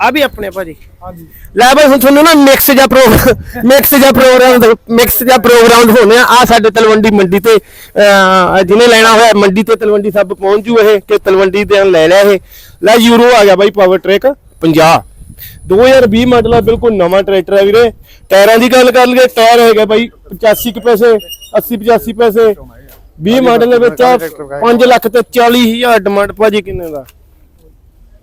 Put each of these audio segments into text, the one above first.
ਆ ਵੀ ਆਪਣੇ ਭਾਜੀ। ਹਾਂਜੀ। ਲੈ ਬਈ ਹੁਣ ਤੁਹਾਨੂੰ ਨਾ ਮਿਕਸ ਜਾਂ ਪ੍ਰੋਗਰਾਮ ਮਿਕਸ ਜਾਂ ਪ੍ਰੋਗਰਾਮ ਮਿਕਸ ਜਾਂ ਪ੍ਰੋਗਰਾਮ ਹੋਣੇ ਆ ਆ ਸਾਡੇ ਤਲਵੰਡੀ ਮੰਡੀ ਤੇ ਜਿਹਨੇ ਲੈਣਾ ਹੋਇਆ ਮੰਡੀ ਤੇ ਤਲਵੰਡੀ ਸਭ ਪਹੁੰਚ ਜੂ ਇਹ ਕਿ ਤਲਵੰਡੀ ਤੇ ਲੈ ਲਿਆ ਇਹ। ਲੈ ਯੂਰੋ ਆ ਗਿਆ ਬਾਈ ਪਾਵਰ ਟਰੈਕ 50 2020 ਮਾਡਲ ਆ ਬਿਲਕੁਲ ਨਵਾਂ ਟਰੈਕਟਰ ਹੈ ਵੀਰੇ। ਟਾਇਰਾਂ ਦੀ ਗੱਲ ਕਰ ਲਈਏ ਟਾਇਰ ਹੈਗਾ ਬਾਈ 85 ਕੁ ਪੈਸੇ 80 85 ਪੈਸੇ। 20 ਮਾਡਲ ਦੇ ਵਿੱਚ 5 ਲੱਖ ਤੇ 40 ਹਜ਼ਾਰ ਡਿਮਾਂਡ ਭਾਜੀ ਕਿੰਨੇ ਦਾ?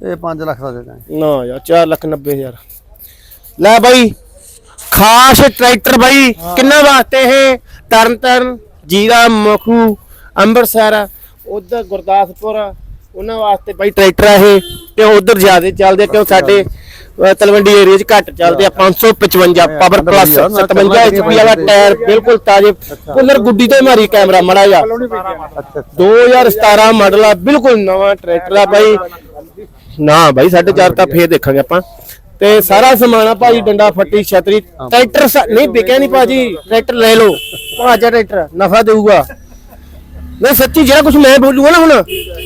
ਇਹ 5 ਲੱਖ ਦਾ ਦੇ ਦਾਂਗੇ। ਨਾ ਯਾਰ 4 ਲੱਖ 90 ਹਜ਼ਾਰ। ਲੈ ਬਾਈ ਖਾਸ ਟਰੈਕਟਰ ਬਾਈ ਕਿੰਨਾ ਵਾਸਤੇ ਇਹ? ਤਰਨ ਤਰਨ ਜੀਰਾ ਮਖੂ ਅੰਮ੍ਰਿਤਸਰ ਉਧਰ ਗੁਰਦਾਸਪੁਰ ਉਹਨਾਂ ਵਾਸਤੇ ਬਾਈ ਟਰੈਕਟਰ ਆ ਇਹ। ਤੇ ਉਧਰ ਜ਼ਿਆਦਾ ਚੱਲਦੇ ਕਿਉਂ ਸਾਡੇ ਤਲਵੰਡੀ ਏਰੀਆ 'ਚ ਘੱਟ ਚੱਲਦੇ ਆ 555 ਪਾਵਰ ਪਲੱਸ 57 ਐਚਪੀ ਵਾਲਾ ਟਾਇਰ। ਬਿਲਕੁਲ ਤਾਜ਼ੇ। ਕੁੱਲਰ ਗੁੱਡੀ ਤੋਂ ਮਾਰੀ ਕੈਮਰਾ ਮੜਾ ਜਾ ਅੱਛਾ 2017 ਮਾਡਲ ਆ ਬਿਲਕੁਲ ਨਵਾਂ ਟਰੈਕਟਰ ਆ ਬਾਈ। ਨਾ ਬਾਈ 4.5 ਤਾਂ ਫੇਰ ਦੇਖਾਂਗੇ ਆਪਾਂ। ਤੇ ਸਾਰਾ ਸਮਾਨ ਆ ਭਾਜੀ ਡੰਡਾ ਫੱਟੀ ਛਤਰੀ। ਟਰੈਕਟਰ ਸਾ- ਨਹੀਂ ਵਿਕਿਆ ਨਹੀਂ ਭਾਜੀ ਟਰੈਕਟਰ ਲੈ ਲਓ। ਭਾਜਾ ਟਰੈਕਟਰ ਨਫਾ ਦੇਊਗਾ। ਨਹੀਂ ਸੱਚੀ ਜਿਹੜਾ ਕੁਝ ਮੈਂ ਬੋਲੂਗਾ ਨਾ ਹੁਣ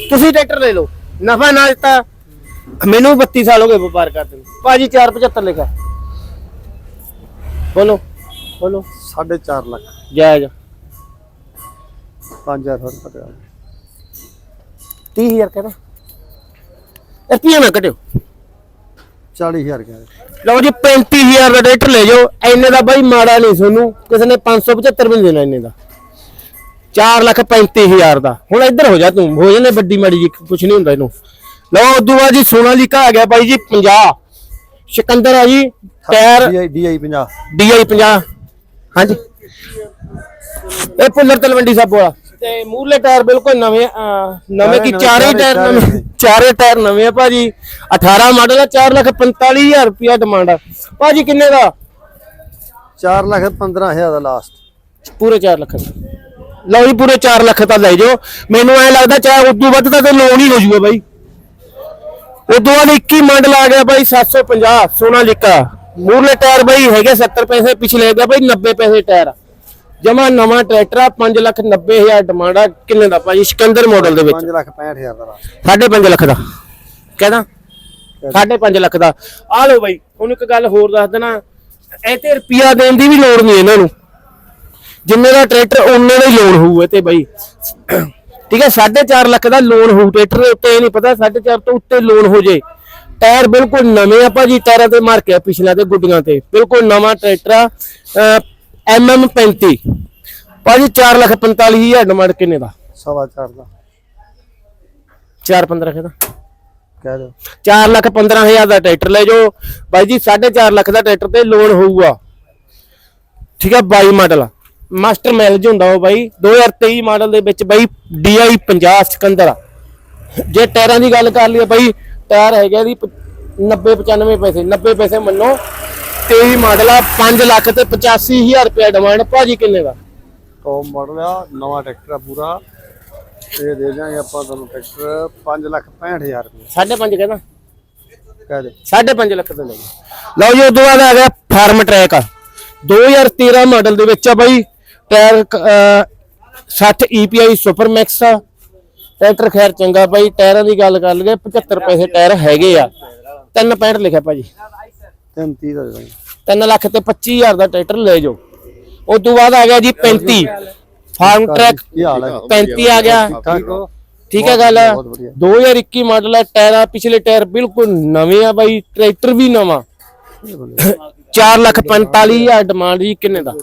ਤੁਸੀਂ ਟਰੈਕਟਰ ਲੈ ਲਓ। ਨਫਾ ਨਾ ਦਿੱਤਾ ਮੈਨੂੰ 32 ਸਾਲ ਹੋ ਗਏ ਵਪਾਰ ਕਰਦੇ ਨੂੰ। ਭਾਜੀ 475 ਲਿਖਿਆ ਬੋਲੋ ਬੋਲੋ। 4.5 ਲੱਖ। ਜਾਇਜ਼ 5000 ਹੋਰ ਪਟਿਆ 30000 ਕਹਿੰਦਾ ਰੁਪਈਆ ਨਾ ਕੱਢਿਓ। 40000 ਕਹਿੰਦੇ ਲਓ ਜੀ 35000 ਦਾ ਟਰੈਕਟਰ ਲੈ ਜਾਓ। ਐਨੇ ਦਾ ਬਾਈ ਮਾੜਾ ਨਹੀਂ ਤੁਹਾਨੂੰ ਕਿਸੇ ਨੇ 575 ਵੀ ਨਹੀਂ ਦੇਣਾ ਐਨੇ ਦਾ। 4 ਲੱਖ 35000 ਦਾ। ਹੁਣ ਇੱਧਰ ਹੋ ਜਾ ਤੂੰ। ਹੋ ਜਾਨੇ ਵੱਡੀ ਮਾੜੀ ਜੀ ਕੁਝ ਨਹੀਂ ਹੁੰਦਾ ਇਹਨੂੰ। ਲਓ ਉਦੋਂ ਬਾਅਦ ਜੀ ਸੋਨਾਲੀਕਾ ਆ ਗਿਆ ਬਾਈ ਜੀ 50 ਸਿਕੰਦਰ ਆ ਜੀ ਟਾਇਰ। ਡੀਆਈ ਡੀਆਈ 50 DI 50 ਹਾਂਜੀ। ਇਹ ਪੁੱਲਰ ਤਲਵੰਡੀ ਸਾਬੋ ਵਾਲਾ। ਤੇ ਮੂਰਲੇ ਟਾਇਰ ਬਿਲਕੁਲ ਨਵੇਂ ਅਹ, ਨਵੇਂ ਕੀ ਚਾਰੇ ਟਾਇਰ ਨਵੇਂ ਚਾਰੇ ਟਾਇਰ ਨਵੇਂ ਆ ਭਾਜੀ। 18 ਮਾਡਲ ਆ 4 ਲੱਖ 45000 ਰੁਪਿਆ ਡਿਮਾਂਡ ਆ। ਭਾਜੀ ਕਿੰਨੇ ਦਾ? 4 ਲੱਖ 15000 ਦਾ ਲਾਸਟ ਪੂਰੇ 4 ਲੱਖ ਦਾ। ਲਓ ਜੀ ਪੂਰੇ 4 ਲੱਖ ਦਾ ਲੈ ਜਾਓ। ਮੈਨੂੰ ਐ ਲੱਗਦਾ ਚਾਹੇ ਉਦੋਂ ਵੱਧ ਤਾਂ ਤੇ ਲੋਨ ਹੀ ਹੋ ਜਾਊਗਾ ਬਾਈ। ਉਦੋਂ ਬਾਅਦ 21 ਮਾਡਲ ਆ ਗਿਆ ਬਾਈ 750 ਸੋਨਾਲੀਕਾ ਮੂਰਲੇ ਟਾਇਰ ਬਾਈ ਹੈਗੇ 70 ਪੈਸੇ ਪਿਛਲੇ ਹੈਗਾ ਬਾਈ 90 ਪੈਸੇ ਟਾਇਰ ਜਮਾ ਨਵਾਂ ਟਰੈਕਟਰ ਆ 5 ਲੱਖ 90 ਹਜ਼ਾਰ ਡਿਮਾਂਡ ਆ। ਕਿੰਨੇ ਦਾ ਭਾਜੀ? ਸਿਕੰਦਰ ਮਾਡਲ ਦੇ ਵਿੱਚ। 5 ਲੱਖ 65000 ਦਾ ਸਾਢੇ ਪੰਜ ਲੱਖ ਦਾ। ਕਹਿੰਦਾ? ਸਾਢੇ ਪੰਜ ਲੱਖ ਦਾ। ਆ ਲਓ ਬਾਈ ਹੁਣ ਇੱਕ ਗੱਲ ਹੋਰ ਦੱਸ ਦੇਣਾ। ਇਹ ਤੇ ਰੁਪਿਆ ਦੇਣ ਦੀ ਵੀ ਲੋੜ ਨਹੀਂ ਇਹਨਾਂ ਨੂੰ। ਜਿੰਨੇ ਦਾ ਟਰੈਕਟਰ ਉਹਨੇ ਦਾ ਹੀ ਲੋਨ ਹੋਊ ਇਹ ਤੇ ਬਾਈ। ਠੀਕ ਹੈ 4.5 ਲੱਖ ਦਾ ਲੋਨ ਹੋਊ ਟਰੈਕਟਰ ਦੇ ਉੱਤੇ ਇਹ ਨਹੀਂ ਪਤਾ 4.5 ਤੋਂ ਉੱਤੇ ਲੋਨ ਹੋ ਜੇ। ਟਾਇਰ ਬਿਲਕੁਲ ਨਵੇਂ ਆ ਭਾਜੀ ਟਾਇਰਾਂ ਤੇ ਮਾਰ ਕੇ ਪਿਛਲੇ ਤੇ ਗੁੱਡੀਆਂ ਤੇ। ਬਿਲਕੁਲ ਨਵਾਂ ਟਰੈਕਟਰ ਆ। ਐਮਐਮ 35 ਭਾਜੀ 4 ਲੱਖ 45 ਹਜ਼ਾਰ ਡਿਮਾਂਡ ਕਿੰਨੇ ਦਾ? ਸਵਾ ਦਾ। 4 15 ਦਾ ਕਹਿ ਦਿਓ। 4 ਲੱਖ 15 ਹਜ਼ਾਰ ਦਾ ਟਰੈਕਟਰ ਲੈ ਜਾਓ। ਬਾਈ ਜੀ 4.5 ਲੱਖ ਦਾ ਟਰੈਕਟਰ ਤੇ ਲੋਨ ਹੋਊਗਾ। ਠੀਕ ਹੈ 22 ਮਾਡਲ। ਮਾਸਟਰ ਮੈਲਜ ਹੁੰਦਾ ਉਹ ਬਾਈ। 2023 ਮਾਡਲ ਦੇ ਵਿੱਚ ਬਾਈ DI 50 ਸਿਕੰਦਰ। ਜੇ ਟਾਇਰਾਂ ਦੀ ਗੱਲ ਕਰ ਲਈਏ ਬਾਈ ਟਾਇਰ ਹੈਗੇ ਦੀ 90 95 ਪੈਸੇ। 90 ਪੈਸੇ ਮੰਨੋ। 23 ਮਾਡਲ ਆ 5 ਲੱਖ ਤੇ 85000 ਰੁਪਏ ਡਿਮਾਂਡ ਭਾਜੀ ਕਿੰਨੇ ਦਾ? ਟੌਪ ਮਾਡਲ ਆ ਨਵਾਂ ਟਰੈਕਟਰ ਆ ਪੂਰਾ। ਇਹ ਦੇ ਜਾਾਂਗੇ ਆਪਾਂ ਤੁਹਾਨੂੰ ਟਰੈਕਟਰ 5 ਲੱਖ 65000 ਰੁਪਏ 5.5 ਕਹਿੰਦਾ। ਕਹਿ ਦੇ। 5.5 ਲੱਖ ਦਾ ਲੈ ਲਓ ਜੀ ਉਦੋਂ ਬਾਅਦ ਆ ਗਿਆ ਫਾਰਮ ਟਰੈਕ 2013 ਮਾਡਲ ਦੇ ਵਿੱਚ ਆ ਬਾਈ ਟਾਇਰ ਅਹ, 60 EPI ਸੁਪਰ ਮੈਕਸ ਆ। ਟਰੈਕਟਰ ਖੈਰ ਚੰਗਾ ਬਾਈ ਟਾਇਰਾਂ ਦੀ ਗੱਲ ਕਰ ਲਈਏ 75 ਪੈਸੇ ਟਾਇਰ ਹੈਗੇ ਆ। 365 ਲਿਖਿਆ ਭਾਜੀ। 33 ਦਾ ਦੇ ਦਾਂਗੇ 3 ਲੱਖ ਤੇ 25000 ਦਾ ਟਰੈਕਟਰ ਲੈ ਜਾਓ। ਉਦੋਂ ਬਾਅਦ ਆ ਗਿਆ ਜੀ 35 ਫਾਰਮ ਟਰੈਕ ਕੀ ਹਾਲ ਹੈ? 35 ਆ ਗਿਆ। ਠੀਕ ਹੋ? ਗੱਲ ਬਹੁਤ ਵਧੀਆ। 2021 ਮਾਡਲ ਹੈ ਟਾਇਰਾਂ ਪਿਛਲੇ ਟਾਇਰ ਬਿਲਕੁਲ ਨਵੇਂ ਆ ਬਾਈ ਟਰੈਕਟਰ ਵੀ ਨਵਾਂ। 4 ਲੱਖ 45 ਹਜ਼ਾਰ ਡਿਮਾਂਡ ਜੀ ਕਿੰਨੇ ਦਾ?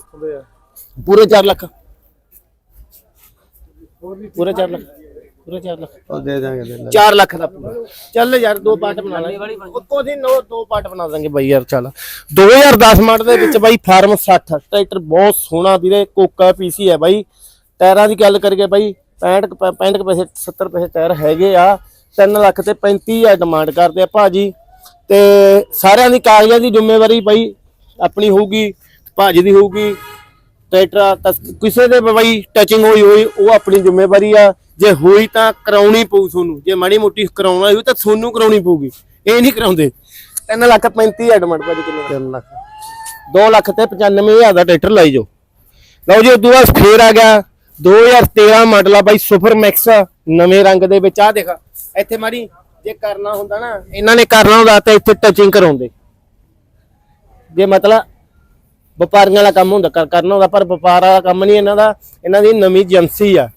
ਪੂਰੇ 4 ਲੱਖ। ਪੂਰੇ 4 ਲੱਖ। ਪੂਰੇ 4 ਲੱਖ। ਉਹ ਦੇ ਦਾਂਗੇ ਦੇ ਦਾਂਗੇ 4 ਲੱਖ ਦਾ ਪੂਰਾ। ਚੱਲ ਯਾਰ ਦੋ ਪਾਰਟ ਬਣਾ ਲਾਂਗੇ। ਉੱਤੋਂ ਦੀ ਨੋ ਦੋ ਪਾਰਟ ਬਣਾ ਦਾਂਗੇ ਬਾਈ ਯਾਰ ਚੱਲ। 2010 ਮਾਡਲ ਦੇ ਵਿੱਚ ਬਾਈ ਫਾਰਮ 60 ਟਰੈਕਟਰ ਬਹੁਤ ਸੋਹਣਾ ਵੀਰੇ ਕੋਕਾ ਪੀਸੀ ਹੈ ਬਾਈ। ਟਾਇਰਾਂ ਦੀ ਗੱਲ ਕਰੀਏ ਬਾਈ 65 ਕੁ- 65 ਕੁ ਪੈਸੇ 70 ਪੈਸੇ ਟਾਇਰ ਹੈਗੇ ਆ। 3 ਲੱਖ ਤੇ 35 ਹਜ਼ਾਰ ਡਿਮਾਂਡ ਕਰਦੇ ਆ ਭਾਜੀ। ਤੇ ਸਾਰਿਆਂ ਦੀ ਕਾਗਜ਼ਾਂ ਦੀ ਜ਼ਿੰਮੇਵਾਰੀ ਬਾਈ ਆਪਣੀ ਹੋਊਗੀ ਭਾਜੀ ਦੀ ਹੋਊਗੀ। ਟਰੈਕਟਰ ਤਾਂ ਕਿਸੇ ਦੇ ਵੀ ਬਾਈ ਟੱਚਿੰਗ ਹੋਈ ਹੋਈ ਉਹ ਆਪਣੀ ਜ਼ਿੰਮੇਵਾਰੀ ਆ। ਜੇ ਹੋਈ ਤਾਂ ਕਰਾਉਣੀ ਪਊ ਤੁਹਾਨੂੰ। ਜੇ ਮਾੜੀ ਮੋਟੀ ਕਰਾਉਣਾ ਹੋਈ ਤਾਂ ਤੁਹਾਨੂੰ ਕਰਾਉਣੀ ਪਊਗੀ। ਇਹ ਨਹੀਂ ਕਰਾਉਂਦੇ। 3 ਲੱਖ 35 ਹਜ਼ਾਰ ਡਿਮਾਂਡ ਭਾਜੀ ਕਿੰਨੇ? 3 ਲੱਖ। 2 ਲੱਖ ਤੇ 95 ਹਜ਼ਾਰ ਦਾ ਟਰੈਕਟਰ ਲਾਈ ਜਾਓ। ਲਓ ਜੀ ਉਦੋਂ ਬਾਅਦ ਫੇਰ ਆ ਗਿਆ 2013 ਮਾਡਲ ਆ ਬਾਈ ਸੁਪਰ ਮੈਕਸ ਨਵੇਂ ਰੰਗ ਦੇ ਵਿੱਚ। ਆ ਦੇਖਾ ਇੱਥੇ ਮਾੜੀ ਜੇ ਕਰਨਾ ਹੁੰਦਾ ਨਾ ਇਹਨਾਂ ਨੇ ਕਰਨਾ ਹੁੰਦਾ ਤਾਂ ਇੱਥੇ ਟੱਚਿੰਗ ਕਰਾਉਂਦੇ। ਜੇ ਮਤਲਬ ਵਪਾਰੀਆਂ ਵਾਲਾ ਕੰਮ ਹੁੰਦਾ ਕਰ- ਕਰਨਾ ਹੁੰਦਾ ਪਰ ਵਪਾਰ ਵਾਲਾ ਕੰਮ ਨਹੀਂ ਇਹਨਾਂ ਦਾ। ਇਹਨਾਂ ਦੀ ਨਵੀਂ ਏਜੰਸੀ ਆ।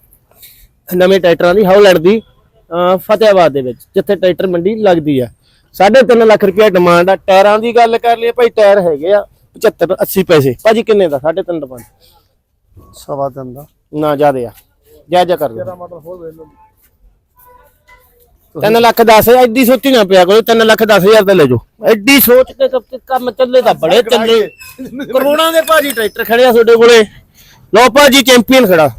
ਨਵੇਂ ਟਰੈਕਟਰਾਂ ਦੀ ਹਾਊਲੈਂਡ ਦੀ ਅਹ ਫਤਿਆਬਾਦ ਦੇ ਵਿੱਚ ਜਿੱਥੇ ਟਰੈਕਟਰ ਮੰਡੀ ਲੱਗਦੀ ਆ। 3.5 ਲੱਖ ਰੁਪਏ ਡਿਮਾਂਡ ਆ। ਟਾਇਰਾਂ ਦੀ ਗੱਲ ਕਰ ਲਈਏ ਭਾਈ ਟਾਇਰ ਹੈਗੇ ਆ 75 80 ਪੈਸੇ। ਭਾਜੀ ਕਿੰਨੇ ਦਾ? 3.5 ਦਾ ਪੰਜ। ਸਵਾ ਤਿੰਨ ਦਾ। ਨਾ ਜ਼ਿਆਦੇ ਆ। ਜਾਇਜ਼ਾ ਕਰ ਲਓ। ਮਟਰ ਹੋਰ ਵੇਖ ਲਓ। 3 ਲੱਖ 10 ਐਡੀ ਸੋਚੀ ਨਾ ਪਿਆ ਕੋਈ 3 ਲੱਖ 10 ਹਜ਼ਾਰ ਦਾ ਲੈ ਜਾਓ। ਐਡੀ ਸੋਚ ਕੇ ਕੰਮ- ਕੰਮ ਚੱਲੇ ਤਾਂ ਬੜੇ ਚੱਲੇ। ਕਰੋੜਾਂ ਦੇ ਭਾਜੀ ਟਰੈਕਟਰ ਖੜੇ ਆ ਤੁਹਾਡੇ ਕੋਲੇ। ਲਓ ਭਾਜੀ ਚੈਂਪੀਅਨ ਖੜਾ।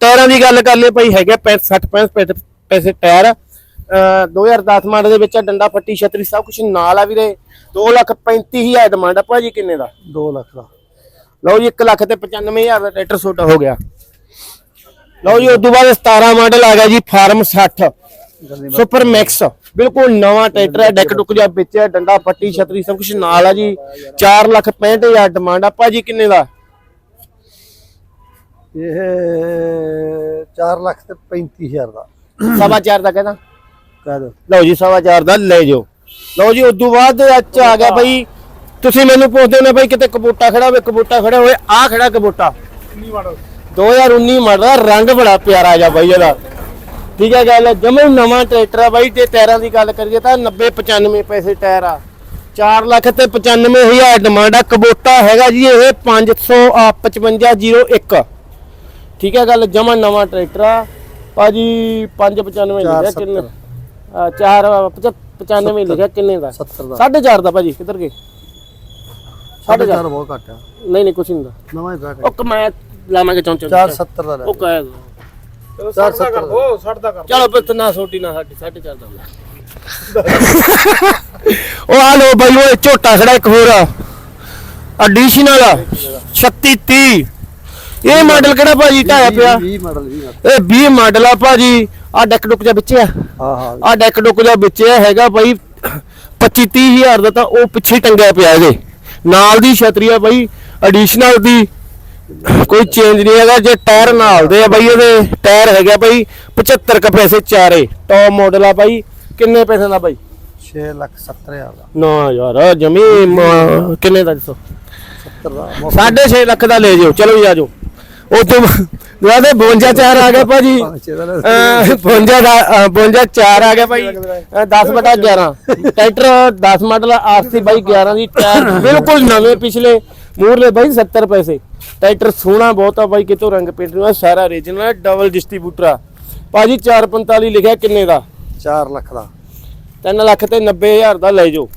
ਟਾਇਰਾਂ ਦੀ ਗੱਲ ਕਰ ਲਈ ਭਾਈ ਹੈਗੇ 60 65 ਪੈਸੇ ਟਾਇਰ। ਅਹ 2010 ਮਾਡਲ ਦੇ ਵਿੱਚ ਡੰਡਾ ਫੱਟੀ ਛਤਰੀ ਸਭ ਕੁਝ ਨਾਲ ਆ ਵੀਰੇ। 2 ਲੱਖ 35 ਹਜ਼ਾਰ ਡਿਮਾਂਡ ਆ ਭਾਜੀ ਕਿੰਨੇ ਦਾ? 2 ਲੱਖ ਦਾ। ਲਓ ਜੀ 1 ਲੱਖ ਤੇ 95 ਹਜ਼ਾਰ ਦਾ ਟਰੈਕਟਰ ਛੋਟਾ ਹੋ ਗਿਆ। ਲਓ ਜੀ ਉਸ ਤੋਂ ਬਾਅਦ 17 ਮਾਡਲ ਆ ਗਿਆ ਜੀ ਫਾਰਮ 60 ਸੁਪਰ ਮੈਕਸ ਬਿਲਕੁਲ ਨਵਾਂ ਟਰੈਕਟਰ ਹੈ ਡੈਕ ਡੁੱਕ ਜਿਹਾ ਵਿੱਚ ਹੈ ਡੰਡਾ ਪੱਟੀ ਛਤਰੀ ਸਭ ਕੁਝ ਨਾਲ ਆ ਜੀ। 4 ਲੱਖ 65 ਹਜ਼ਾਰ ਡਿਮਾਂਡ ਆ ਭਾਜੀ ਕਿੰਨੇ ਦਾ? ਇਹ 4 ਲੱਖ ਤੇ 35000 ਦਾ। ਸਵਾ ਚਾਰ ਦਾ ਕਹਿੰਦਾ? ਕਹਿ ਦੋ ਲਓ ਜੀ ਸਵਾ ਚਾਰ ਦਾ ਲੈ ਜਾਓ। ਲਓ ਜੀ ਉਸ ਤੋਂ ਬਾਅਦ ਅੱਜ ਆ ਗਿਆ ਬਈ। ਤੁਸੀਂ ਮੈਨੂੰ ਪੁੱਛਦੇ ਹੋ ਬਈ ਕਿਤੇ ਕਬੂਟਾ ਖੜਾ ਹੋਵੇ ਕਬੂਟਾ ਖੜਾ ਹੋਵੇ ਆ ਖੜਾ ਕਬੂਟਾ। 2019 ਮਾਡਲ ਦਾ ਰੰਗ ਬੜਾ ਪਿਆਰਾ ਜਾ ਬਾਈ ਇਹਦਾ। ਠੀਕ ਹੈ ਗੱਲ ਜਮੇ ਨਵਾਂ ਟਰੈਕਟਰ ਆ ਬਾਈ ਤੇ ਟਾਇਰਾਂ ਦੀ ਗੱਲ ਕਰੀਏ ਤਾਂ 90 95 ਪੈਸੇ ਟਾਇਰ ਆ। 4 ਲੱਖ ਤੇ 95 ਹਜ਼ਾਰ ਡਿਮਾਂਡ ਆ। ਕਬੂਟਾ ਹੈਗਾ ਜੀ ਇਹ 500 ਆ 5501 ਠੀਕ ਹੈ ਗੱਲ ਜਮਾ ਨਵਾਂ ਟਰੈਕਟਰ ਆ। ਭਾਜੀ 595 ਲਿਖਿਆ ਕਿੰਨੇ? ਆ 4 95 ਲਿਖਿਆ ਕਿੰਨੇ ਦਾ? 70 ਦਾ। 4.5 ਦਾ ਭਾਜੀ ਕਿੱਧਰ ਗਏ? ਸਾਢੇ ਚਾਰ। ਬਹੁਤ ਘੱਟ ਆ। ਨਹੀਂ ਨਹੀਂ ਕੁਛ ਨਹੀਂ ਦਾ ਨਵਾਂ ਹੀ ਬੈਠ ਉਹ ਕਮਾ ਲਾਵਾਂਗੇ ਚੌਂਚਾ 470 ਦਾ ਲੈ ਉਹ ਕਹਿ ਚਲੋ 470 ਕਰ ਦੋ 60 ਦਾ ਕਰ ਚਲੋ ਫਿਰ ਨਾ ਛੋਟੀ ਨਾ ਸਾਡੀ 4.5 ਦਾ ਉਹ ਆ ਲੋ ਬਾਈ ਉਹ ਝੋਟਾ ਖੜਾ ਇੱਕ ਹੋਰ। ਐਡੀਸ਼ਨਲ 36 30 ਇਹ ਮਾਡਲ ਕਿਹੜਾ ਭਾਜੀ? ਢਾਇਆ ਪਿਆ। 20 ਮਾਡਲ 20 ਮਾਡਲ ਇਹ 20 ਮਾਡਲ ਆ ਭਾਜੀ। ਆ ਡੈਕ ਡੁੱਕ ਜਿਹਾ ਵਿੱਚ ਆ। ਹਾਂ ਹਾਂ। ਆ ਡੈਕ ਡੁੱਕ ਜਿਹਾ ਵਿੱਚ ਆ ਹੈਗਾ ਬਾਈ 25 30 ਹਜ਼ਾਰ ਦਾ ਤਾਂ ਉਹ ਪਿੱਛੇ ਟੰਗਿਆ ਪਿਆ ਇਹਦੇ। ਨਾਲ ਦੀ ਛਤਰੀ ਆ ਬਾਈ ਐਡੀਸ਼ਨਲ ਦੀ। ਕੋਈ ਚੇਂਜ ਨਹੀਂ ਹੈਗਾ ਜੇ ਟਾਇਰ ਨਾਲ ਦੇ ਆ ਬਾਈ ਇਹਦੇ। ਟਾਇਰ ਹੈਗਾ ਬਾਈ 75 ਕ ਪੈਸੇ ਚਾਰੇ। ਟੌਪ ਮਾਡਲ ਆ ਬਾਈ ਕਿੰਨੇ ਪੈਸੇ ਦਾ ਬਾਈ 6 ਲੱਖ 70 ਹਜ਼ਾਰ ਦਾ। ਨਾ ਯਾਰ ਜਮੀ ਕਿੰਨੇ ਦਾ ਦੱਸੋ? 70 ਦਾ। 6.5 ਲੱਖ ਦਾ ਲੈ ਜਾਓ। ਚਲੋ ਜੀ ਆ ਜਾਓ। ਉਹ ਤੋਂ ਬਾਅਦ 52 ਚਾਰ ਆ ਗਿਆ ਭਾਜੀ। ਛੇ ਦਾ ਲੈ। ਅਹ 52 ਦਾ ਅਹ 52 ਚਾਰ ਆ ਗਿਆ ਭਾਈ। 10 ਬਟਾ 11 ਟਰੈਕਟਰ 10 ਮਾਡਲ ਆਰਸੀ ਬਾਈ 11 ਦੀ ਟਾਇਰ ਬਿਲਕੁਲ ਨਵੇਂ ਪਿਛਲੇ ਮੂਰਲੇ ਬਾਈ 70 ਪੈਸੇ। ਟਰੈਕਟਰ ਸੋਹਣਾ ਬਹੁਤ ਆ ਬਾਈ ਕਿਤੋਂ ਰੰਗ ਪੇਂਟ ਨੂੰ ਸਾਰਾ ਰੀਜਨਲ ਹੈ ਡਬਲ ਡਿਸਟ੍ਰੀਬਿਊਟਰ ਆ। ਭਾਜੀ 445 ਲਿਖਿਆ ਕਿੰਨੇ ਦਾ? 4 ਲੱਖ ਦਾ। 3 ਲੱਖ ਤੇ 90 ਹਜ਼ਾਰ ਦਾ ਲੈ ਜਾਓ।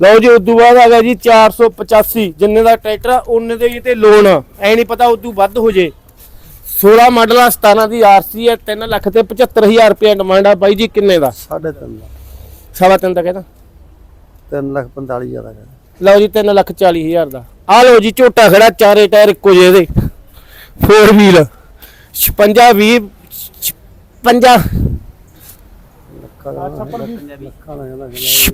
ਲਓ ਜੀ ਉਦੋਂ ਬਾਅਦ ਆ ਗਿਆ ਜੀ 485 ਜਿੰਨੇ ਦਾ ਟਰੈਕਟਰ ਆ ਉਹਨੇ ਦੇ ਤੇ ਲੋਨ ਐ ਨਹੀਂ ਪਤਾ ਉਦੋਂ ਵੱਧ ਹੋ ਜੇ। 16 ਮਾਡਲ ਆ 17 ਦੀ ਆਰਸੀ ਹੈ 3 ਲੱਖ ਤੇ 75000 ਰੁਪਏ ਡਿਮਾਂਡ ਆ। ਬਾਈ ਜੀ ਕਿੰਨੇ ਦਾ? 3.5 ਦਾ ਸਵਾ ਤਿੰਨ ਦਾ ਕਹਿੰਦਾ 3 ਲੱਖ 45 ਹਜ਼ਾਰ ਦਾ ਕਹਿ ਲਓ ਜੀ 3 ਲੱਖ 40 ਹਜ਼ਾਰ ਦਾ। ਆ ਲਓ ਜੀ ਝੋਟਾ ਖੜਾ ਚਾਰੇ ਟਾਇਰ ਇੱਕੋ ਜਿਹੇ ਦੇ। 4 ਵੀਲ 56 20 50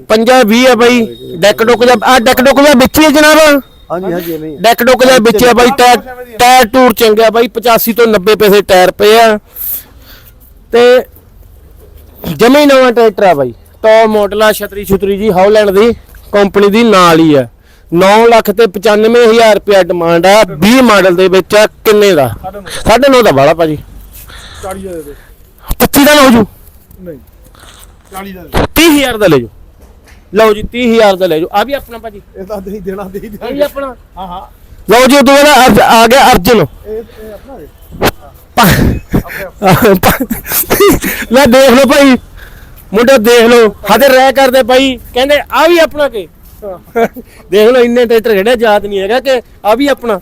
50 20 ਆ ਬਾਈ। ਡੈਕ ਡੁੱਕ ਦਾ ਆ ਡੈਕ ਡੁੱਕ ਦਾ ਵਿੱਚ ਹੀ ਹੈ ਜਨਾਬ। ਹਾਂਜੀ ਹਾਂਜੀ ਐਵੇਂ ਹੀ ਆ। ਡੈਕ ਡੁੱਕ ਦੇ ਵਿੱਚ ਆ ਬਾਈ ਟਾਇਰ ਟਾਇਰ ਟੂਰ ਚੰਗਿਆ ਬਾਈ 85 ਤੋਂ 90 ਪੈਸੇ ਟਾਇਰ ਪਏ ਆ। ਤੇ ਜਮੇ ਹੀ ਨਵਾਂ ਟਰੈਕਟਰ ਆ ਬਾਈ। ਟੌਪ ਮਾਡਲ ਆ ਛਤਰੀ ਛੁਤਰੀ ਜੀ ਹਾਊਲੈਂਡ ਦੀ। ਕੰਪਨੀ ਦੀ ਨਾਲ ਹੀ ਆ। 9 ਲੱਖ ਤੇ 95000 ਰੁਪਏ ਡਿਮਾਂਡ ਆ। 20 ਮਾਡਲ ਦੇ ਵਿੱਚ ਆ ਕਿੰਨੇ ਦਾ? 9.5 ਦਾ ਬਾਲਾ ਭਾਜੀ। 40 ਦਾ ਦੇ 25 ਦਾ ਨਾ ਹੋ ਜੂ ਨਹੀਂ। 40 ਦਾ 30000 ਦਾ ਲੈ ਜਾਓ। ਲਓ ਜੀ 30000 ਦਾ ਲੈ ਜਾਓ। ਆ ਵੀ ਆਪਣਾ ਭਾਜੀ। ਇਹ ਤਾਂ ਨਹੀਂ ਦੇਣਾ ਦੇ ਹੀ ਇਹ ਵੀ ਆਪਣਾ। ਹਾਂ ਹਾਂ। ਲਓ ਜੀ ਉਦੋਂ ਬਾਅਦ ਅਰਜ- ਆ ਗਿਆ ਅਰਜਨ। ਇਹ ਇਹ ਆਪਣਾ ਹੈ। ਲੈ ਦੇਖ ਲਓ ਭਾਈ। ਮੁੰਡਾ ਦੇਖ ਲਓ। ਹਦੇ ਰਹਿ ਕਰਦੇ ਭਾਈ। ਕਹਿੰਦੇ ਆ ਵੀ ਆਪਣਾ ਕੇ? ਦੇਖ ਲਓ ਇੰਨੇ ਟਰੈਕਟਰ ਖੜੇ ਯਾਦ ਨਹੀਂ ਹੈਗਾ ਕਿ ਆ ਵੀ ਆਪਣਾ।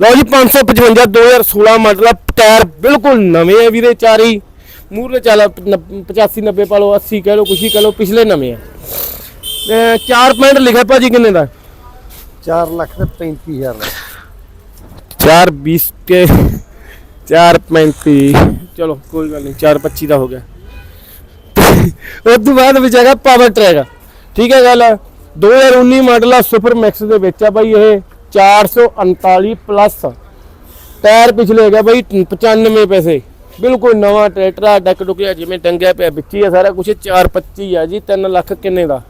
ਲਓ ਜੀ 555 2016 ਮਾਡਲ ਆ। ਟਾਇਰ ਬਿਲਕੁਲ ਨਵੇਂ ਆ ਵੀਰੇ ਚਾਰੇ ਮੂਹਰੇ ਚੱਲ 85 90 ਪਾ ਲਓ 80 ਕਹਿ ਲਓ ਕੁਛ ਹੀ ਕਹਿ ਲਓ ਪਿਛਲੇ ਨਵੇਂ ਆ। 4 ਪੁਆਇੰਟ ਲਿਖਿਆ ਭਾਜੀ ਕਿੰਨੇ ਦਾ? 4 ਲੱਖ ਤੇ 35 ਹਜ਼ਾਰ ਦਾ। 4 20 ਕੇ 4 35 ਚਲੋ ਕੋਈ ਗੱਲ ਨਹੀਂ 4 25 ਦਾ ਹੋ ਗਿਆ। ਉਸ ਤੋਂ ਬਾਅਦ ਵਿੱਚ ਹੈਗਾ ਪਾਵਰ ਟਰੈਕ ਠੀਕ ਹੈ ਗੱਲ? 2019 ਮਾਡਲ ਆ ਸੁਪਰ ਮੈਕਸ ਦੇ ਵਿੱਚ ਆ ਬਾਈ ਇਹ 439 ਪਲੱਸ ਟਾਇਰ ਪਿਛਲੇ ਹੈਗਾ ਬਾਈ 95 ਪੈਸੇ। ਬਿਲਕੁਲ ਨਵਾਂ ਟਰੈਕਟਰ ਆ ਡੱਕ ਡੁੱਕਿਆ ਜਿਵੇਂ ਟੰਗਿਆ ਪਿਆ ਵਿੱਚ ਹੀ ਆ ਸਾਰਾ ਕੁਝ 425 ਆ ਜੀ 3 ਲੱਖ ਕਿੰਨੇ ਦਾ?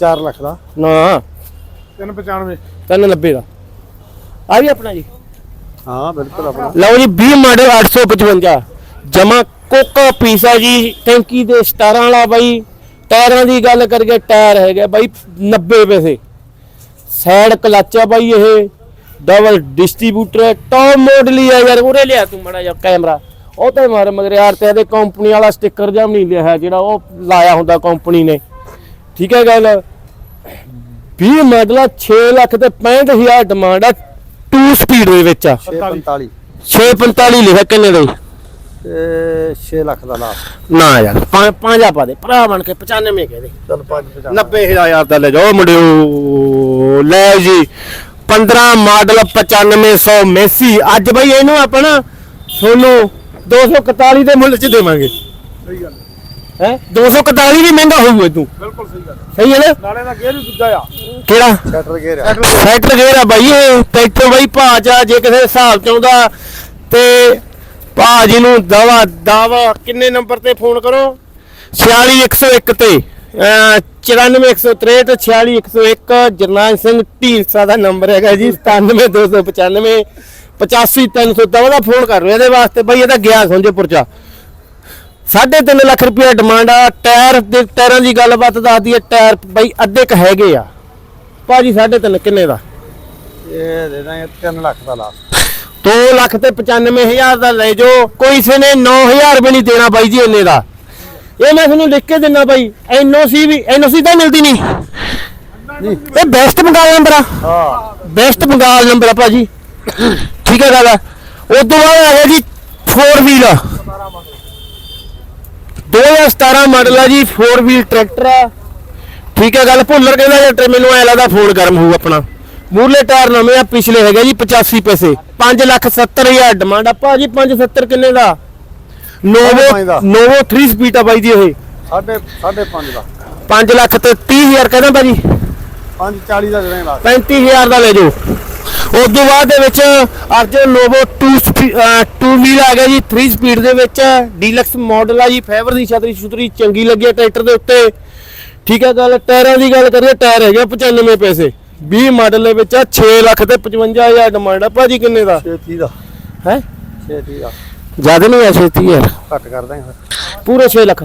4 ਲੱਖ ਦਾ। ਨਾ। 395 390 ਦਾ। ਆ ਵੀ ਆਪਣਾ ਜੀ। ਹਾਂ ਬਿਲਕੁਲ ਆਪਣਾ। ਲਓ ਜੀ 20 ਮਾਡਲ 855 ਜਮਾ ਕੋਕਾ ਪੀਸਾ ਜੀ ਟੈਂਕੀ ਦੇ 17 ਵਾਲਾ ਬਾਈ। ਟਾਇਰਾਂ ਦੀ ਗੱਲ ਕਰੀਏ ਟਾਇਰ ਹੈਗਾ ਬਾਈ 90 ਪੈਸੇ। ਸਾਈਡ ਕਲੱਚ ਆ ਬਾਈ ਇਹ। ਡਬਲ ਡਿਸਟ੍ਰੀਬਿਊਟਰ ਟੌਪ ਮਾਡਲ ਹੀ ਆ ਯਾਰ ਉਰੇ ਲਿਆ ਤੂੰ ਮੜਾ ਜਾ ਕੈਮਰਾ ਉਹ ਤੇ ਮਾਰ ਮਗਰ ਯਾਰ ਤੇ ਇਹਦੇ ਕੰਪਨੀ ਵਾਲਾ ਸਟicker ਜਾਂ ਨਹੀਂ ਲਿਆ ਹੈ ਜਿਹੜਾ ਉਹ ਲਾਇਆ ਹੁੰਦਾ ਕੰਪਨੀ ਨੇ। ਠੀਕ ਹੈ ਗੱਲ? 20 ਮਾਡਲ ਆ 6 ਲੱਖ ਤੇ 65000 ਡਿਮਾਂਡ ਆ 2 ਸਪੀਡ ਦੇ ਵਿੱਚ ਆ। 645 645 ਲਿਖਿਆ ਕਿੰਨੇ ਦਾ ਜੀ? ਤੇ 6 ਲੱਖ ਦਾ ਲਾਸਟ ਨਾ ਯਾਰ ਪਾ- ਪੰਜਾ ਪਾ ਦੇ ਭਰਾ ਬਣ ਕੇ 95 ਕਹਿ ਦੇ। ਚਲ 5 90000 ਦਾ ਲੈ ਜਾਓ ਮੁੰਡਿਓ ਲੈ ਜੀ। 15 ਮਾਡਲ 9500 ਮੈਸੀ। ਅੱਜ ਬਈ ਇਹਨੂੰ ਆਪਣਾ ਤੁਹਾਨੂੰ 241 ਦੇ ਮੁੱਲ 'ਚ ਦੇਵਾਂਗੇ। ਸਹੀ ਗੱਲ ਹੈ। 241 ਵੀ ਮਹਿੰਗਾ ਹੋਊਗਾ ਤੂੰ। ਬਿਲਕੁਲ ਸਹੀ ਗੱਲ ਸਹੀ ਹੈ ਨਾ? ਨਾਲੇ ਦਾ ਗੇਅਰ ਵੀ ਦੂਜਾ ਆ। ਕਿਹੜਾ? ਸ਼ਟਰ ਗੇਅਰ ਆ। ਸੈਕਟਰ ਗੇਰ ਆ ਬਾਈ ਇਹ। ਟਰੈਕਟਰ ਬਾਈ ਭਾਜ ਆ ਜੇ ਕਿਸੇ ਹਿਸਾਬ ਚ ਆਉਂਦਾ ਤੇ ਭਾਜੀ ਨੂੰ ਦਵਾ ਦਾਵਾ ਕਿੰਨੇ ਨੰਬਰ ਤੇ ਫੋਨ ਕਰੋ? 46101 ਤੇ। ਅਹ 94163 46101 ਜਰਨਾਲ ਸਿੰਘ ਢੀਂਸਾ ਦਾ ਨੰਬਰ ਹੈਗਾ ਜੀ 97295 85300 ਦਵਾ ਦਾ ਫੋਨ ਕਰ ਲਓ ਇਹਦੇ ਵਾਸਤੇ। ਬਾਈ ਇਹਦਾ ਗਿਆ ਸੰਜੇਪੁਰ ਚ। ਸਾਢੇ ਤਿੰਨ ਲੱਖ ਰੁਪਏ ਡਿਮਾਂਡ ਆ। ਟਾਇਰ ਦੇ ਟਾਇਰਾਂ ਦੀ ਗੱਲਬਾਤ ਦੱਸਦੀ ਹੈ ਟਾਇਰ ਬਾਈ ਅੱਧੇ ਕ ਹੈਗੇ ਆ। ਭਾਜੀ ਸਾਢੇ ਤਿੰਨ ਕਿੰਨੇ ਦਾ? ਇਹ ਦੇ ਦਾਂਗੇ 3 ਲੱਖ ਦਾ ਲਾਸਟ 2 ਲੱਖ ਤੇ 95000 ਦਾ ਲੈ ਜਾਓ। ਕੋਈ ਸੇ ਨੇ 9000 ਵੀ ਨਹੀਂ ਦੇਣਾ ਬਾਈ ਜੀ ਇੰਨੇ ਦਾ। ਇਹ ਮੈਂ ਤੁਹਾਨੂੰ ਲਿਖ ਕੇ ਦਿੰਦਾ ਬਾਈ ਐਨਓਸੀ ਵੀ ਐਨਓਸੀ ਤਾਂ ਮਿਲਦੀ ਨਹੀਂ। ਇਹ ਬੈਸਟ ਬੰਗਾਲ ਨੰਬਰ ਆ। ਹਾਂ ਬੈਸਟ ਬੰਗਾਲ ਨੰਬਰ ਆ ਭਾਜੀ। ਠੀਕ ਹੈ ਗੱਲ ਉਸ ਤੋਂ ਬਾਅਦ ਆ ਗਿਆ ਜੀ 4 ਵੀਲ 2017 ਮਾਡਲ ਆ ਜੀ 4 ਵੀਲ ਟਰੈਕਟਰ ਆ। ਠੀਕ ਹੈ ਗੱਲ, ਭੁੱਲਰ ਕਹਿੰਦਾ ਜੱਟਰ ਮੈਨੂੰ ਐ ਲੱਗਦਾ ਫੋਨ ਗਰਮ ਹੋਊ ਆਪਣਾ। ਮੂਰਲੇ ਟਾਇਰ ਨਵੇਂ ਆ, ਪਿਛਲੇ ਹੈਗੇ ਜੀ 85 ਪੈਸੇ। 5 ਲੱਖ 70 ਹਜ਼ਾਰ ਡਿਮਾਂਡ ਆ। ਭਾਜੀ 570 ਕਿੰਨੇ ਦਾ? ਨੋਵੋ ਪੰਜ ਦਾ। ਨੋਵੋ 3 ਸਪੀਡ ਆ ਬਾਈ ਜੀ ਇਹ। ਸਾਢੇ ਸਾਢੇ 5 ਦਾ। 5 ਲੱਖ ਤੇ 30 ਹਜ਼ਾਰ ਕਹਿੰਦਾ ਭਾਜੀ। 5 40 ਦਾ ਦੇ ਦਾਂਗੇ ਲਾਸਟ 35000 ਦਾ ਲੈ ਜਾਓ। ਉਸ ਤੋਂ ਬਾਅਦ ਦੇ ਵਿੱਚ ਅਰਜਨ ਨੋਵੋ 2 2 ਵੀਲ ਆ ਗਿਆ ਜੀ 3 ਸਪੀਡ ਦੇ ਵਿੱਚ। ਡੀਲਕਸ ਮਾਡਲ ਆ ਜੀ ਫਾਈਬਰ ਦੀ ਛਤਰੀ ਛੁਤਰੀ ਚੰਗੀ ਲੱਗੀ ਹੈ ਟਰੈਕਟਰ ਦੇ ਉੱਤੇ। ਠੀਕ ਹੈ ਗੱਲ ਟਾਇਰਾਂ ਦੀ ਗੱਲ ਕਰੀਏ ਟਾਇਰ ਹੈਗੇ 95 ਪੈਸੇ। 20 ਮਾਡਲ ਦੇ ਵਿੱਚ ਆ 6 ਲੱਖ ਤੇ 55000 ਡਿਮਾਂਡ ਆ। ਭਾਜੀ ਕਿੰਨੇ ਦਾ? 630 ਦਾ। ਹੈ? 630 ਦਾ। ਜ਼ਿਆਦਾ ਨਹੀਂ ਆ 36 ਯਾਰ। ਘੱਟ ਕਰ ਦਾਂਗੇ ਫਿਰ ਪੂਰੇ 6 ਲੱਖ।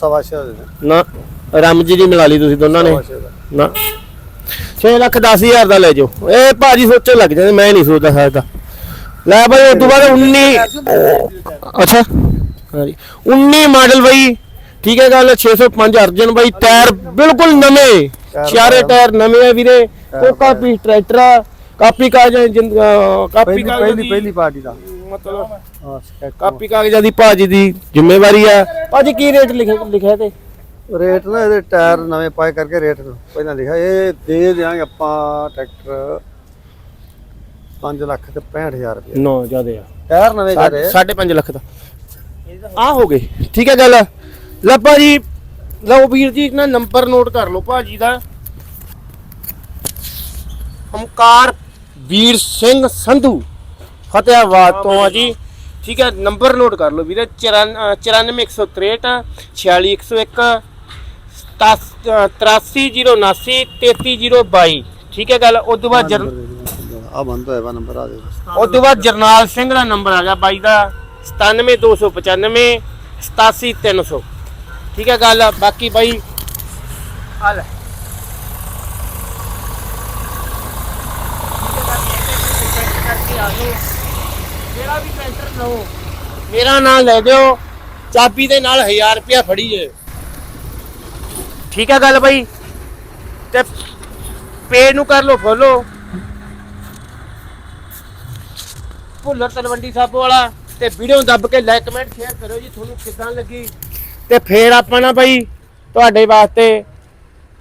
ਸਵਾ ਛੇ ਦੇ ਨਾ ਰਾਮ ਜੀ ਦੀ ਮਿਲਾ ਲਈ ਤੁਸੀਂ ਦੋਨਾਂ ਨੇ। ਸਵਾ ਛੇ ਦਾ ਨਾ। 6 ਲੱਖ 10000 ਦਾ ਲੈ ਜਾਓ। ਇਹ ਭਾਜੀ ਸੋਚਣ ਲੱਗ ਜਾਂਦੇ ਮੈਂ ਨਹੀਂ ਸੋਚਦਾ ਸਕਦਾ ਲੈ ਬਾਈ ਉਸ ਤੋਂ ਬਾਅਦ 19 ਅੱਛਾ। ਹਾਂਜੀ। 19 ਮਾਡਲ ਬਾਈ। ਠੀਕ ਹੈ ਗੱਲ 605 ਅਰਜਨ ਬਾਈ ਟਾਇਰ ਬਿਲਕੁਲ ਨਵੇਂ। ਚਾਰੇ ਟਾਇਰ ਨਵੇਂ ਆ ਵੀਰੇ। ਕੋਕਾ ਪੀ ਟਰੈਕਟਰ ਆ ਕਾਪੀ ਅਹ ਕਾਪੀ ਪਹਿਲੀ ਕਾਗਜ਼ ਪਹਿਲੀ ਦੀ। ਪਹਿਲੀ ਪਾਰਟੀ ਦਾ। ਮਤਲਬ ਹਾਂ ਸਕੈਚ ਕਾਪੀ ਕਾਗਜ਼ਾਂ ਦੀ ਭਾਜੀ ਦੀ ਜ਼ਿੰਮੇਵਾਰੀ ਆ। ਭਾਜੀ ਕੀ ਰੇਟ ਲਿਖਿਆ ਲਿਖਿਆ ਤੇ? ਰੇਟ ਨਾ ਇਹਦੇ ਟਾਇਰ ਨਵੇਂ ਪਾਏ ਕਰਕੇ ਰੇਟ ਪਹਿਲਾਂ ਲਿਖਿਆ। ਇਹ ਦੇ ਦਿਆਂਗੇ ਆਪਾਂ ਟਰੈਕਟਰ 5 ਲੱਖ ਤੇ 65000 ਰੁਪਏ। ਨੋ ਜਿਆਦੇ ਆ। ਟਾਇਰ ਨਵੇਂ ਜਿਹੜੇ ਸਾਢੇ 5 ਲੱਖ ਦਾ। ਆ ਹੋ ਗਏ। ਠੀਕ ਹੈ ਗੱਲ। ਲੈ ਭਾਜੀ ਲਓ ਵੀਰ ਜੀ ਨਾ ਨੰਬਰ ਨੋਟ ਕਰ ਲਓ ਭਾਜੀ ਦਾ। ਹਮਕਾਰ ਵੀਰ ਸਿੰਘ ਸੰਧੂ। ਫਤਿਆਬਾਦ ਤੋਂ ਆ ਜੀ। ਠੀਕ ਹੈ ਨੰਬਰ ਨੋਟ ਕਰ ਲਓ ਵੀਰੇ 94163 46101 83079 33022 ਠੀਕ ਹੈ ਗੱਲ ਉਸ ਤੋਂ ਬਾਅਦ ਜਰ ਆ ਬੰਦ ਹੋਇਆ ਵਾ ਨੰਬਰ ਆ ਦੇ ਉਸ ਤੋਂ ਬਾਅਦ ਜਰਨਾਲ ਸਿੰਘ ਦਾ ਨੰਬਰ ਆ ਗਿਆ ਬਾਈ ਦਾ 97295 87300 ਠੀਕ ਹੈ ਗੱਲ ਬਾਕੀ ਬਾਈ। ਆ ਲੈ। ਜਿਹੜਾ ਵੀ ਪੈਂਟਰ ਲਓ। ਮੇਰਾ ਨਾਮ ਲੈ ਦਿਓ ਚਾਬੀ ਦੇ ਨਾਲ 1000 ਰੁਪਇਆ ਫੜੀ ਜੇ। ਠੀਕ ਹੈ ਗੱਲ ਬਾਈ। ਤੇ ਪੇਜ ਨੂੰ ਕਰ ਲਓ ਫੋਲੋ ਭੁੱਲਰ ਤਲਵੰਡੀ ਸਾਬੋ ਵਾਲਾ ਤੇ ਵੀਡੀਓ ਦੱਬ ਕੇ ਲਾਈਕ ਕਮੈਂਟ ਸ਼ੇਅਰ ਕਰੋ ਜੀ। ਤੁਹਾਨੂੰ ਕਿਦਾਂ ਲੱਗੀ? ਤੇ ਫੇਰ ਆਪਾਂ ਨਾ ਬਾਈ ਤੁਹਾਡੇ ਵਾਸਤੇ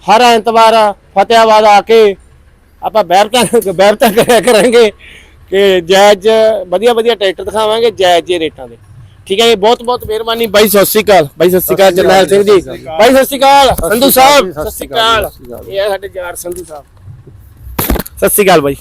ਹਰ ਐਤਵਾਰ ਫਤਿਆਬਾਦ ਆ ਕੇ ਆਪਾਂ ਬਹਿਰਤਾ ਬਹਿਰਤਾ ਕਰਿਆ ਕਰਾਂਗੇ। ਕਿ ਜਾਇਜ਼ ਵਧੀਆ ਵਧੀਆ ਟਰੈਕਟਰ ਦਿਖਾਵਾਂਗੇ ਜਾਇਜ਼ ਜੇ ਰੇਟਾਂ ਦੇ। ਠੀਕ ਹੈ ਜੀ ਬਹੁਤ ਬਹੁਤ ਮਿਹਰਬਾਨੀ। ਬਾਈ ਸਤਿ ਸ਼੍ਰੀ ਅਕਾਲ। ਬਾਈ ਸਤਿ ਸ਼੍ਰੀ ਅਕਾਲ ਜਰਨੈਲ ਸਿੰਘ ਜੀ। ਬਾਈ ਸਤਿ ਸ਼੍ਰੀ ਅਕਾਲ ਸੰਧੂ ਸਾਹਿਬ। ਸਤਿ ਸ਼੍ਰੀ ਅਕਾਲ। ਇਹ ਸਾਡੇ ਯਾਰ ਸੰਧੂ ਸਾਹਿਬ। ਸਤਿ ਸ਼੍ਰੀ ਅਕਾਲ ਬਾਈ।